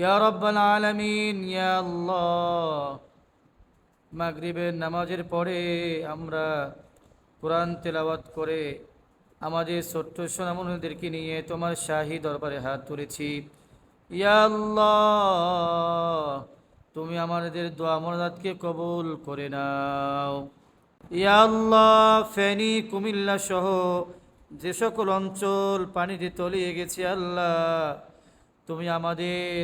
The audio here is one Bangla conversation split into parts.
ইয়া রব্বাল আলামিন মাগরিবের নামাজের পরে আমরা কোরআন তেলাওয়াত করে আমাদের ছোট্ট সোনামনুদেরকে নিয়ে তোমার শাহী দরবারে হাত তুলেছি। ইয়া তুমি আমাদের দোয়া মনাদাতকে কবুল করে নাও। ইয়া আল্লাহ, ফেনী, কুমিল্লা সহ যে সকল অঞ্চল পানিতে তলিয়ে গেছে, আল্লাহ। তুমি আমাদের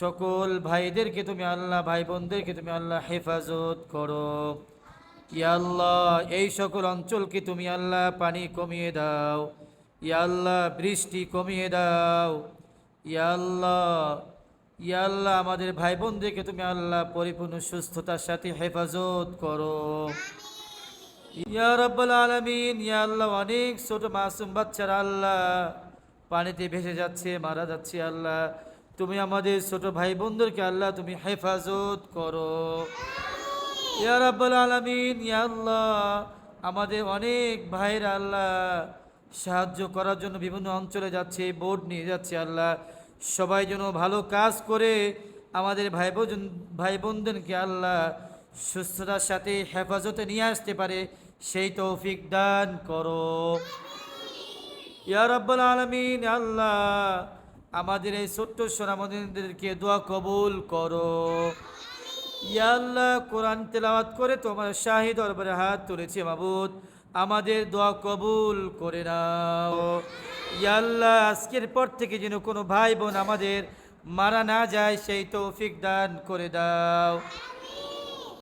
সকল ভাইদেরকে, তুমি আল্লাহ ভাই বোনদেরকে তুমি আল্লাহ হেফাজত করো। ইয়া আল্লাহ, এই সকল অঞ্চলকে তুমি আল্লাহ পানি কমিয়ে দাও। ইয়া আল্লাহ, বৃষ্টি কমিয়ে দাও। ইয়া আল্লাহ ইয়া আল্লাহ, আমাদের ভাই বোনদেরকে তুমি আল্লাহ পরিপূর্ণ সুস্থতার সাথে হেফাজত করো। ইয়া রব্বাল আলামিন, ইয়া আল্লাহ, অনেক ছোট মাসুম বাচ্চারা আল্লাহ পানিতে ভেসে যাচ্ছে, মারা যাচ্ছে আল্লাহ। তুমি আমাদের ছোট ভাই বোনদেরকে আল্লাহ তুমি হেফাজত করো। ইয়া রব্বাল আলামিন আল্লাহ, আমাদের অনেক ভাইরা আল্লাহ সাহায্য করার জন্য বিভিন্ন অঞ্চলে যাচ্ছে বোর্ড নিয়ে যাচ্ছে আল্লাহ। সবাই যেন ভালো কাজ করে আমাদের ভাই বোন ভাই বোনদেরকে আল্লাহ সুস্থতার সাথে হেফাজতে নিয়ে আসতে পারে, সেই তৌফিক দান করো। ইয়া রাব্বাল আলামিন আল্লাহ আমাদের এই ছোট্ট সোনামদিনদেরকে দোয়া কবুল করো। ইয়া আল্লাহ কোরআন তেলাওয়াত করে তোমার শাহী দরবারে হাত তুলেছি মাবুদ। আমাদের দোয়া কবুল করে নাও। ইয়া আল্লাহ আজকের পর থেকে যেন কোনো ভাই বোন আমাদের মারা না যায় সেই তৌফিক দান করে দাও।